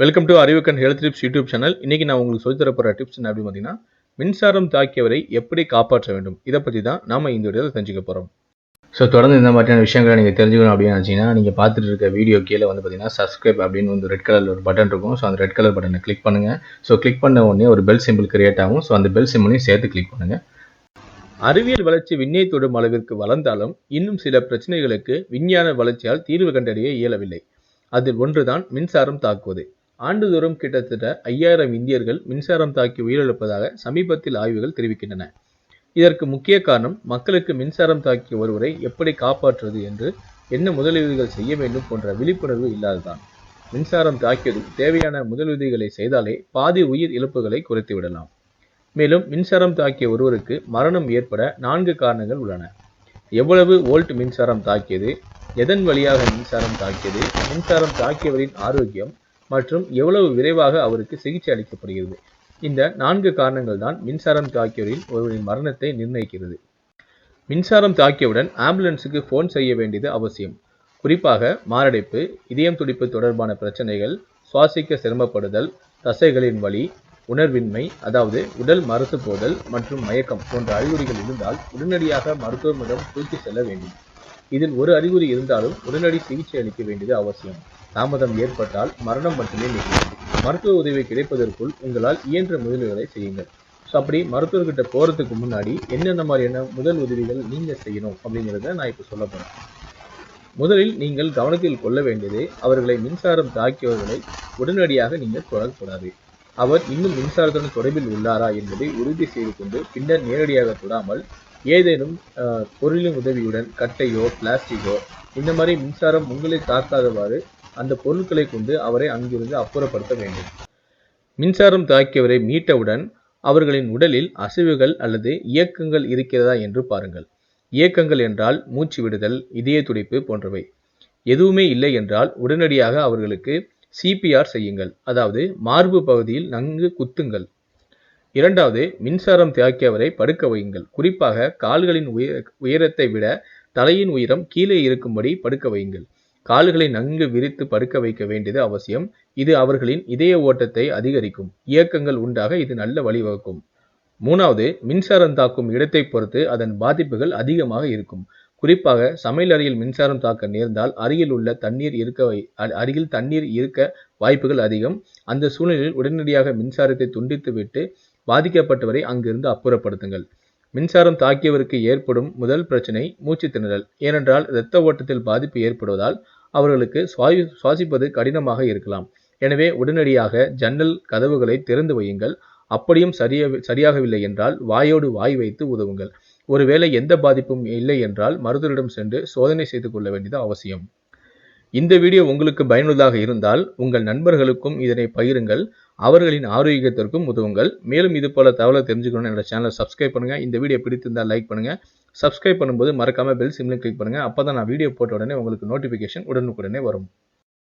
Welcome to Arivukkan health tips YouTube channel இன்னைக்கு நான் உங்களுக்கு சொல்லித் தர போகிற டிப்ஸ் என்ன அப்படின்னு பார்த்தீங்கன்னா மின்சாரம் தாக்கியவரை எப்படி காப்பாற்ற வேண்டும்? இதை பற்றி தான் நாம் இந்த வீடியோவில் தெரிஞ்சுக்க போகிறோம் ஸோ தொடர்ந்து இந்த மாதிரியான விஷயங்களை நீங்கள் தெரிஞ்சுக்கணும் அப்படின்னு நினச்சிங்கன்னா நீங்கள் பார்த்துட்டு இருக்க வீடியோ கீழே வந்து பார்த்தீங்கன்னா சப்ஸ்கிரைப் அப்படின்னு வந்து ரெட் கலர் ஒரு பட்டன் இருக்கும். ஸோ அந்த ரெட் கலர் பட்டனை கிளிக் பண்ணுங்கள் ஸோ கிளிக் பண்ண உடனே ஒரு பெல் சிம்பிள் கிரியேட் ஆகும். ஸோ அந்த பெல் சிம்பிளையும் சேர்த்து கிளிக் பண்ணுங்கள் அறிவியல் வளர்ச்சி விண்ணை தொடும் அளவிற்கு வளர்ந்தாலும் இன்னும் சில பிரச்சனைகளுக்கு விஞ்ஞான வளர்ச்சியால் தீர்வு கண்டறிய இயலவில்லை. அதில் ஒன்றுதான் மின்சாரம் தாக்குவது. ஆண்டுதோறும் கிட்டத்தட்ட ஐயாயிரம் இந்தியர்கள் மின்சாரம் தாக்கி உயிரிழப்பதாக சமீபத்தில் ஆய்வுகள் தெரிவிக்கின்றன. இதற்கு முக்கிய காரணம் மக்களுக்கு மின்சாரம் தாக்கிய ஒருவரை எப்படி காப்பாற்றுவது என்று என்ன முதலுதவிகள் செய்ய வேண்டும் போன்ற விழிப்புணர்வு இல்லாததான் மின்சாரம் தாக்கியதும் தேவையான முதலுதவிகளை செய்தாலே பாதி உயிர் இழப்புகளை குறைத்து விடலாம். மேலும் மின்சாரம் தாக்கிய ஒருவருக்கு மரணம் ஏற்பட நான்கு காரணங்கள் உள்ளன. எவ்வளவு வோல்ட் மின்சாரம் தாக்கியது எதன் வழியாக மின்சாரம் தாக்கியது மின்சாரம் தாக்கியவரின் ஆரோக்கியம் மற்றும் எவ்வளவு விரைவாக அவருக்கு சிகிச்சை அளிக்கப்படுகிறது. இந்த நான்கு காரணங்கள் தான் மின்சாரம் தாக்கியவரின் ஒருவரின் மரணத்தை நிர்ணயிக்கிறது. மின்சாரம் தாக்கியவுடன் ஆம்புலன்ஸுக்கு ஃபோன் செய்ய வேண்டியது அவசியம். குறிப்பாக மாரடைப்பு இதயம் துடிப்பு தொடர்பான பிரச்சனைகள் சுவாசிக்க சிரமப்படுதல் தசைகளின் வலி உணர்வின்மை அதாவது உடல் மறுத்து போதல் மற்றும் மயக்கம் போன்ற அறிகுறிகள் இருந்தால் உடனடியாக மருத்துவமிடம் தூக்கி செல்ல வேண்டும். இதில் ஒரு அறிகுறி இருந்தாலும் உடனடி சிகிச்சை அளிக்க வேண்டியது அவசியம். தாமதம் ஏற்பட்டால் மரணம் மட்டுமே நிகழும் மருத்துவ உதவி கிடைப்பதற்குள் உங்களால் இயன்ற முதலீடுகளை செய்யுங்கள். ஸோ அப்படி மருத்துவர்கிட்ட போகிறதுக்கு முன்னாடி என்னென்ன மாதிரியான முதல் உதவிகள் நீங்கள் செய்யணும் அப்படிங்கிறத நான் இப்போ சொல்ல போகிறேன் முதலில் நீங்கள் கவனத்தில் கொள்ள வேண்டியது அவர்களை மின்சாரம் தாக்கியவர்களை உடனடியாக நீங்கள் தொடரக்கூடாது அவர் இன்னும் மின்சாரத்துடன் தொடர்பில் உள்ளாரா என்பதை உறுதி செய்து கொண்டு பின்னர் நேரடியாக தொடாமல் ஏதேனும் பொருளின் உதவியுடன் கட்டையோ பிளாஸ்டிக்கோ இந்த மாதிரி மின்சாரம் உங்களை தாக்காதவாறு அந்த பொருட்களை கொண்டு அவரை அங்கிருந்து அப்புறப்படுத்த வேண்டும். மின்சாரம் தாக்கியவரை மீட்டவுடன் அவர்களின் உடலில் அசைவுகள் அல்லது இயக்கங்கள் இருக்கிறதா என்று பாருங்கள். இயக்கங்கள் என்றால் மூச்சு விடுதல் இதய துடிப்பு போன்றவை. எதுவுமே இல்லை என்றால் உடனடியாக அவர்களுக்கு சிபிஆர் செய்யுங்கள். அதாவது மார்பு பகுதியில் நன்கு குத்துங்கள். இரண்டாவது மின்சாரம் தாக்கியவரை படுக்க வையுங்கள். குறிப்பாக கால்களின் உயர உயரத்தை விட தலையின் உயரம் கீழே இருக்கும்படி படுக்க வையுங்கள். கால்களை நன்கு விரித்து படுக்க வைக்க வேண்டியது அவசியம். இது அவர்களின் இதய ஓட்டத்தை அதிகரிக்கும். இயக்கங்கள் உண்டாக இது நல்ல வழிவகுக்கும். மூணாவது மின்சாரம் தாக்கும் இடத்தை பொறுத்து அதன் பாதிப்புகள் அதிகமாக இருக்கும். குறிப்பாக சமையல் அறையில் மின்சாரம் தாக்க நேர்ந்தால் அருகில் உள்ள தண்ணீர் இருக்க அருகில் தண்ணீர் இருக்க வாய்ப்புகள் அதிகம். அந்த சூழ்நிலையில் உடனடியாக மின்சாரத்தை துண்டித்து விட்டு பாதிக்கப்பட்டவரை அங்கிருந்து அப்புறப்படுத்துங்கள். மின்சாரம் தாக்கியவருக்கு ஏற்படும் முதல் பிரச்சனை மூச்சு திணறல். ஏனென்றால் இரத்த ஓட்டத்தில் பாதிப்பு ஏற்படுவதால் அவர்களுக்கு சுவாயு சுவாசிப்பது கடினமாக இருக்கலாம். எனவே உடனடியாக ஜன்னல் கதவுகளை திறந்து வையுங்கள். அப்படியும் சரிய சரியாகவில்லை என்றால் வாயோடு வாய் வைத்து உதவுங்கள். ஒருவேளை எந்த பாதிப்பும் இல்லை என்றால் மருத்துவரிடம் சென்று சோதனை செய்து கொள்ள வேண்டியது அவசியம். இந்த வீடியோ உங்களுக்கு பயனுள்ளதாக இருந்தால் உங்கள் நண்பர்களுக்கும் இதனை பகிருங்கள். அவர்களின் ஆரோக்கியத்திற்கும் உதவுங்கள். மேலும் இது போல தகவலை தெரிஞ்சுக்கணும்னு என்னோட சேனலை சப்ஸ்கிரைப் பண்ணுங்கள் இந்த வீடியோ பிடித்திருந்தால் லைக் பண்ணுங்கள் சப்ஸ்கிரைப் பண்ணும்போது மறக்காமல் பெல் சிம்லையும் கிளிக் அப்போ தான் நான் வீடியோ போட்ட உடனே உங்களுக்கு நோட்டிஃபிகேஷன் உடனுக்குடனே வரும்.